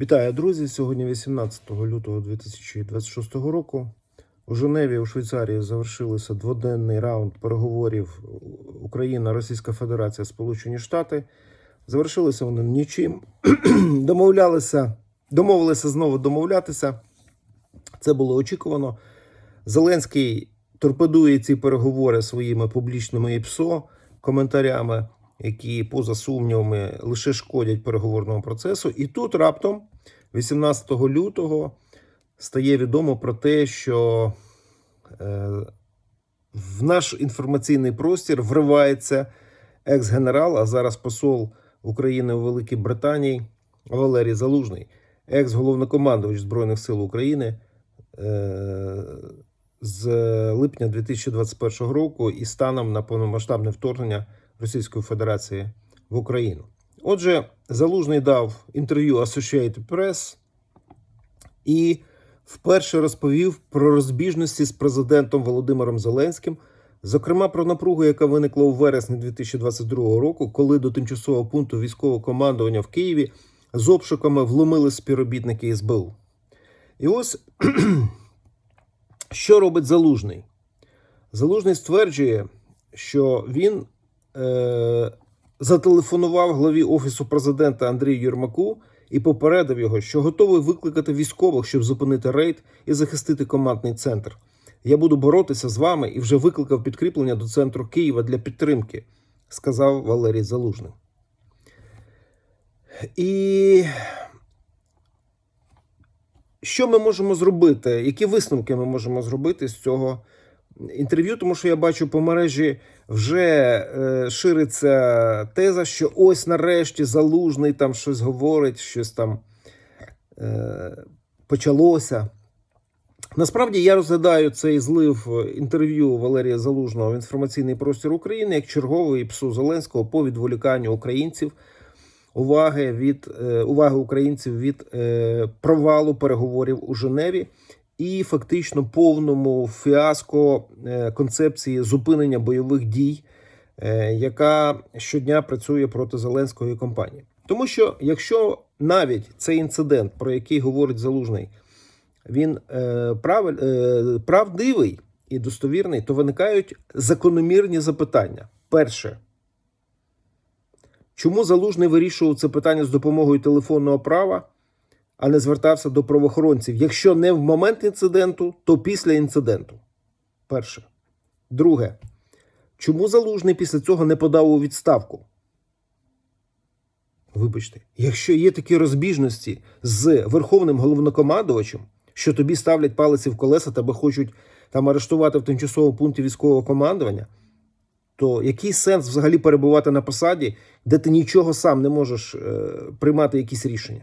Вітаю, друзі! Сьогодні 18 лютого 2026 року. У Женеві у Швейцарії завершилися дводенний раунд переговорів Україна, Російська Федерація, Сполучені Штати. Завершилися вони нічим. Домовлялися, домовилися знову домовлятися. Це було очікувано. Зеленський торпедує ці переговори своїми публічними ІПСО, коментарями, які, поза сумнівами, лише шкодять переговорному процесу. І тут раптом, 18 лютого, стає відомо про те, що е, в наш інформаційний простір вривається екс-генерал, а зараз посол України у Великій Британії Валерій Залужний, екс-головнокомандувач Збройних сил України. Е, з липня 2021 року і станом на повномасштабне вторгнення Російської Федерації в Україну. Отже, Залужний дав інтерв'ю Associated Press і вперше розповів про розбіжності з президентом Володимиром Зеленським, зокрема про напругу, яка виникла у вересні 2022 року, коли до тимчасового пункту військового командування в Києві з обшуками вломили співробітники СБУ. І ось що робить Залужний? Залужний стверджує, що він е, зателефонував главі Офісу президента Андрію Єрмаку і попередив його, що готовий викликати військових, щоб зупинити рейд і захистити командний центр. Я буду боротися з вами і вже викликав підкріплення до центру Києва для підтримки, сказав Валерій Залужний. І що ми можемо зробити? Які висновки ми можемо зробити з цього інтерв'ю? Тому що я бачу по мережі вже е, шириться теза, що ось нарешті залужний там щось говорить, щось там е, почалося. Насправді я розглядаю цей злив інтерв'ю Валерія Залужного в інформаційний простір України як черговий псу Зеленського по відволіканню українців уваги від е, уваги українців від провалу переговорів у Женеві і фактично повному фіаско е, концепції зупинення бойових дій, е, яка щодня працює проти Зеленської компанії. Тому що якщо навіть цей інцидент, про який говорить Залужний, він е, прав, правдивий і достовірний, то виникають закономірні запитання. Перше. Чому Залужний вирішував це питання з допомогою телефонного права, а не звертався до правоохоронців? Якщо не в момент інциденту, то після інциденту. Перше. Друге. Чому Залужний після цього не подав у відставку? Вибачте, якщо є такі розбіжності з верховним головнокомандувачем, що тобі ставлять палиці в колеса, тебе хочуть там арештувати в тимчасовому пункті військового командування, то який сенс взагалі перебувати на посаді, де ти нічого сам не можеш е, приймати якісь рішення?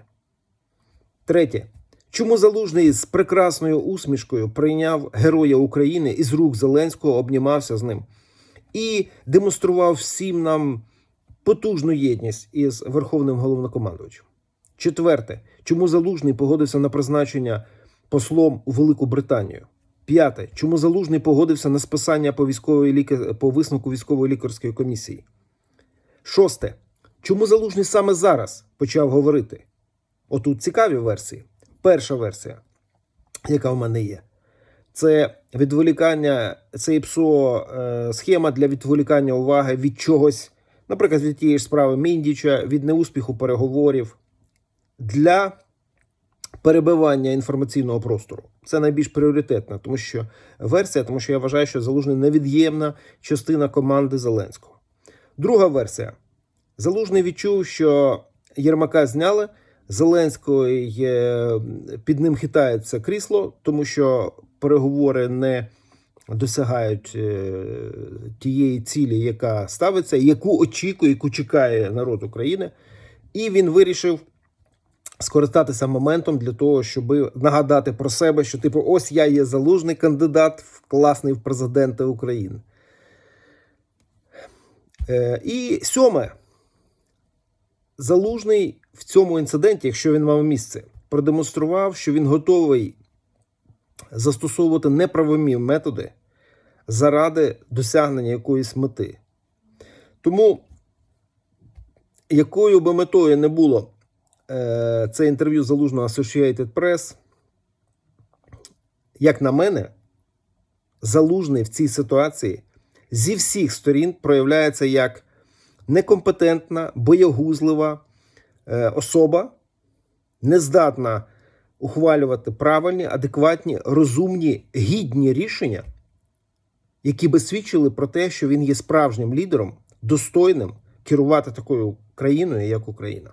Третє. Чому Залужний з прекрасною усмішкою прийняв Героя України із рук Зеленського, обнімався з ним і демонстрував всім нам потужну єдність із Верховним головнокомандувачем? Четверте. Чому Залужний погодився на призначення послом у Велику Британію? П'яте. Чому Залужний погодився на списання по, військової лікар... по висновку військової лікарської комісії? Шосте. Чому Залужний саме зараз почав говорити? Отут цікаві версії. Перша версія, яка в мене є, це відволікання, це ІПСО, е, схема для відволікання уваги від чогось, наприклад, від тієї ж справи Міндіча, від неуспіху переговорів для перебивання інформаційного простору. Це найбільш пріоритетна, тому що версія, тому що я вважаю, що Залужний невід'ємна частина команди Зеленського. Друга версія. Залужний відчув, що Єрмака зняли. Зеленський е, під ним хитається крісло, тому що переговори не досягають е, тієї цілі, яка ставиться, яку очікує, яку чекає народ України. І він вирішив скористатися моментом для того, щоб нагадати про себе, що типу, ось я є залужний кандидат, в класний в президенти України. Е, І сьоме. Залужний в цьому інциденті, якщо він мав місце, продемонстрував, що він готовий застосовувати неправомі методи заради досягнення якоїсь мети. Тому, якою би метою не було е, це інтерв'ю залужного Associated Press. Як на мене, залужний в цій ситуації зі всіх сторін проявляється як некомпетентна, боягузлива особа, не здатна ухвалювати правильні, адекватні, розумні, гідні рішення, які би свідчили про те, що він є справжнім лідером, достойним керувати такою країною, як Україна.